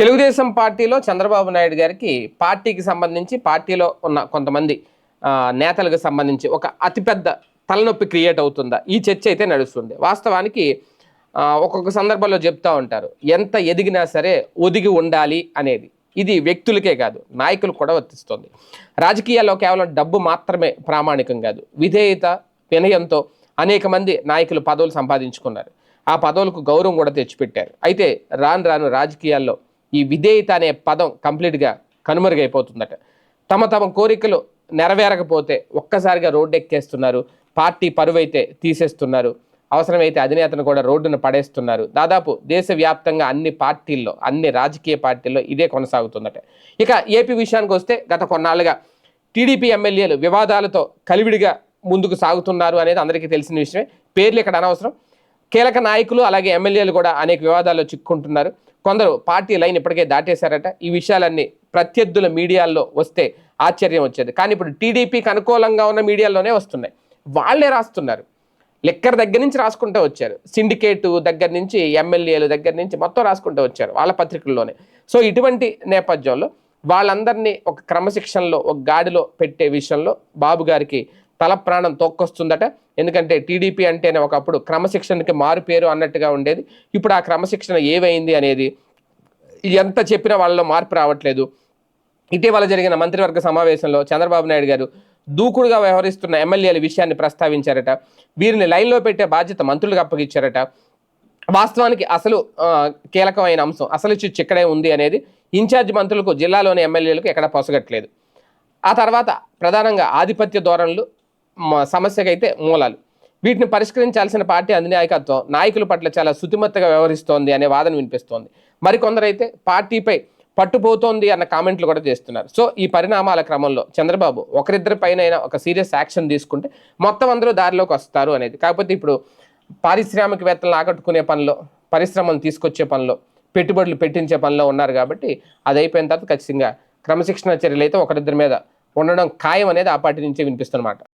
తెలుగుదేశం పార్టీలో చంద్రబాబు నాయుడు గారికి పార్టీకి సంబంధించి పార్టీలో ఉన్న కొంతమంది నేతలకు సంబంధించి ఒక అతిపెద్ద తలనొప్పి క్రియేట్ అవుతుందా? ఈ చర్చ అయితే నడుస్తుంది. వాస్తవానికి ఒక్కొక్క సందర్భంలో చెప్తూ ఉంటారు ఎంత ఎదిగినా సరే ఒదిగి ఉండాలి అనేది. ఇది వ్యక్తులకే కాదు నాయకులు కూడా వర్తిస్తుంది. రాజకీయాల్లో కేవలం డబ్బు మాత్రమే ప్రామాణికం కాదు. విధేయత వినయంతో అనేక మంది నాయకులు పదవులు సంపాదించుకున్నారు. ఆ పదవులకు గౌరవం కూడా తెచ్చిపెట్టారు. అయితే రాను రాను రాజకీయాల్లో ఈ విధేయత అనే పదం కంప్లీట్గా కనుమరుగైపోతుందట. తమ తమ కోరికలు నెరవేరకపోతే ఒక్కసారిగా రోడ్డు ఎక్కేస్తున్నారు పార్టీ పరువైతే తీసేస్తున్నారు అవసరమైతే అధినేతను కూడా రోడ్డును పడేస్తున్నారు. దాదాపు దేశవ్యాప్తంగా అన్ని పార్టీల్లో అన్ని రాజకీయ పార్టీల్లో ఇదే కొనసాగుతుందట. ఇక ఏపీ విషయానికి వస్తే గత కొన్నాళ్ళుగా టీడీపీ ఎమ్మెల్యేలు వివాదాలతో కలివిడిగా ముందుకు సాగుతున్నారు అనేది అందరికీ తెలిసిన విషయమే. పేర్లు ఇక్కడ అనవసరం. కీలక నాయకులు అలాగే ఎమ్మెల్యేలు కూడా అనేక వివాదాల్లో చిక్కుంటున్నారు. కొందరు పార్టీ లైన్ ఇప్పటికే దాటేశారట. ఈ విషయాలన్నీ ప్రత్యర్థుల మీడియాల్లో వస్తే ఆశ్చర్యం వచ్చేది. కానీ ఇప్పుడు టీడీపీకి అనుకూలంగా ఉన్న మీడియాలోనే వస్తున్నాయి. వాళ్ళే రాస్తున్నారు. లెక్కర్ దగ్గర నుంచి రాసుకుంటూ వచ్చారు. సిండికేట్ దగ్గర నుంచి ఎమ్మెల్యేలు దగ్గర నుంచి మొత్తం రాసుకుంటూ వచ్చారు వాళ్ళ పత్రికల్లోనే. సో ఇటువంటి నేపథ్యంలో వాళ్ళందరినీ ఒక క్రమశిక్షణలో ఒక గాడిలో పెట్టే విషయంలో బాబు గారికి తల ప్రాణం తొక్కొస్తుందట. ఎందుకంటే టీడీపీ అంటేనే ఒకప్పుడు క్రమశిక్షణకి మారు పేరు అన్నట్టుగా ఉండేది. ఇప్పుడు ఆ క్రమశిక్షణ ఏమైంది అనేది ఎంత చెప్పినా వాళ్ళలో మార్పు రావట్లేదు. ఇటీవల జరిగిన మంత్రివర్గ సమావేశంలో చంద్రబాబు నాయుడు గారు దూకుడుగా వ్యవహరిస్తున్న ఎమ్మెల్యేల విషయాన్ని ప్రస్తావించారట. వీరిని లైన్లో పెట్టే బాధ్యత మంత్రులకు అప్పగించారట. వాస్తవానికి అసలు కీలకమైన అంశం అసలు చిచ్చు ఇక్కడే ఉంది అనేది ఇన్ఛార్జ్ మంత్రులకు జిల్లాలోని ఎమ్మెల్యేలకు ఎక్కడ పొసగట్లేదు. ఆ తర్వాత ప్రధానంగా ఆధిపత్య ధోరణులు సమస్యకైతే మూలాలు. వీటిని పరిష్కరించాల్సిన పార్టీ అధినాయకత్వం నాయకుల పట్ల చాలా శుతిమత్తగా వ్యవహరిస్తోంది అనే వాదన వినిపిస్తోంది. మరికొందరైతే పార్టీపై పట్టుపోతోంది అన్న కామెంట్లు కూడా చేస్తున్నారు. సో ఈ పరిణామాల క్రమంలో చంద్రబాబు ఒకరిద్దరి పైన ఒక సీరియస్ యాక్షన్ తీసుకుంటే మొత్తం అందరూ దారిలోకి వస్తారు అనేది. కాకపోతే ఇప్పుడు పారిశ్రామికవేత్తలను ఆకట్టుకునే పనిలో పరిశ్రమను తీసుకొచ్చే పనిలో పెట్టుబడులు పెట్టించే పనిలో ఉన్నారు కాబట్టి అది అయిపోయిన తర్వాత ఖచ్చితంగా క్రమశిక్షణ చర్యలు అయితే ఒకరిద్దరి మీద ఉండడం ఖాయం అనేది ఆ పార్టీ నుంచే వినిపిస్తున్నమాట